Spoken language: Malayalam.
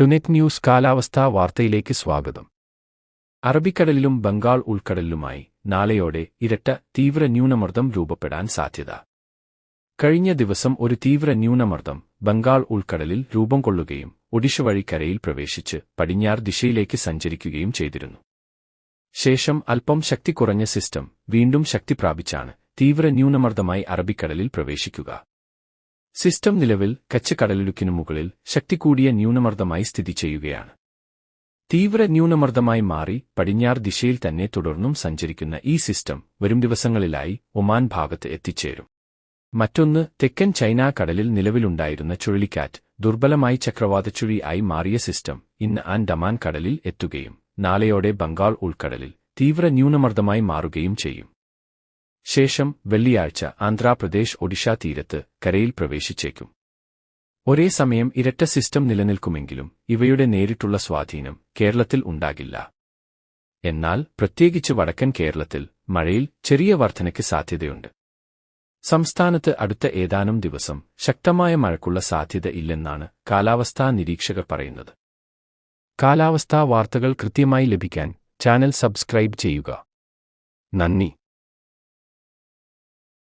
ടുനെറ്റ് ന്യൂസ് കാലാവസ്ഥാ വാർത്തയിലേക്ക് സ്വാഗതം. അറബിക്കടലിലും ബംഗാൾ ഉൾക്കടലിലുമായി നാളെയോടെ ഇരട്ട തീവ്ര ന്യൂനമർദ്ദം രൂപപ്പെടാൻ സാധ്യത. കഴിഞ്ഞ ദിവസം ഒരു തീവ്ര ന്യൂനമർദ്ദം ബംഗാൾ ഉൾക്കടലിൽ രൂപം കൊള്ളുകയും ഒഡിഷ വഴി കരയിൽ പ്രവേശിച്ച് പടിഞ്ഞാറ് ദിശയിലേക്ക് സഞ്ചരിക്കുകയും ചെയ്തിരുന്നു. ശേഷം അല്പം ശക്തി കുറഞ്ഞ സിസ്റ്റം വീണ്ടും ശക്തി പ്രാപിച്ചാണ് തീവ്ര ന്യൂനമർദ്ദമായി അറബിക്കടലിൽ പ്രവേശിക്കുക. സിസ്റ്റം നിലവിൽ കച്ച് കടലിടുക്കിനു മുകളിൽ ശക്തി കൂടിയ ന്യൂനമർദ്ദമായി സ്ഥിതി ചെയ്യുകയാണ്. തീവ്ര ന്യൂനമർദ്ദമായി മാറി പടിഞ്ഞാറ് ദിശയിൽ തന്നെ തുടർന്നും സഞ്ചരിക്കുന്ന ഈ സിസ്റ്റം വരും ദിവസങ്ങളിലായി ഒമാൻ ഭാഗത്ത് എത്തിച്ചേരും. മറ്റൊന്ന് തെക്കൻ ചൈന കടലിൽ നിലവിലുണ്ടായിരുന്ന ചുഴലിക്കാറ്റ് ദുർബലമായി ചക്രവാതച്ചുഴി ആയി മാറിയ സിസ്റ്റം ഇന്ന് ആൻഡമാൻ കടലിൽ എത്തുകയും നാളെയോടെ ബംഗാൾ ഉൾക്കടലിൽ തീവ്ര ന്യൂനമർദ്ദമായി മാറുകയും ചെയ്യും. ശേഷം വെള്ളിയാഴ്ച ആന്ധ്രാപ്രദേശ് ഒഡീഷ തീരത്ത് കരയിൽ പ്രവേശിച്ചേക്കും. ഒരേ സമയം ഇരട്ട സിസ്റ്റം നിലനിൽക്കുമെങ്കിലും ഇവയുടെ നേരിട്ടുള്ള സ്വാധീനം കേരളത്തിൽ ഉണ്ടാകില്ല. എന്നാൽ പ്രത്യേകിച്ച് വടക്കൻ കേരളത്തിൽ മഴയിൽ ചെറിയ വർധനയ്ക്ക് സാധ്യതയുണ്ട്. സംസ്ഥാനത്ത് അടുത്ത ഏതാനും ദിവസം ശക്തമായ മഴക്കുള്ള സാധ്യത ഇല്ലെന്നാണ് കാലാവസ്ഥാ നിരീക്ഷകർ പറയുന്നത്. കാലാവസ്ഥാ വാർത്തകൾ കൃത്യമായി ലഭിക്കാൻ ചാനൽ സബ്സ്ക്രൈബ് ചെയ്യുക. നന്ദി.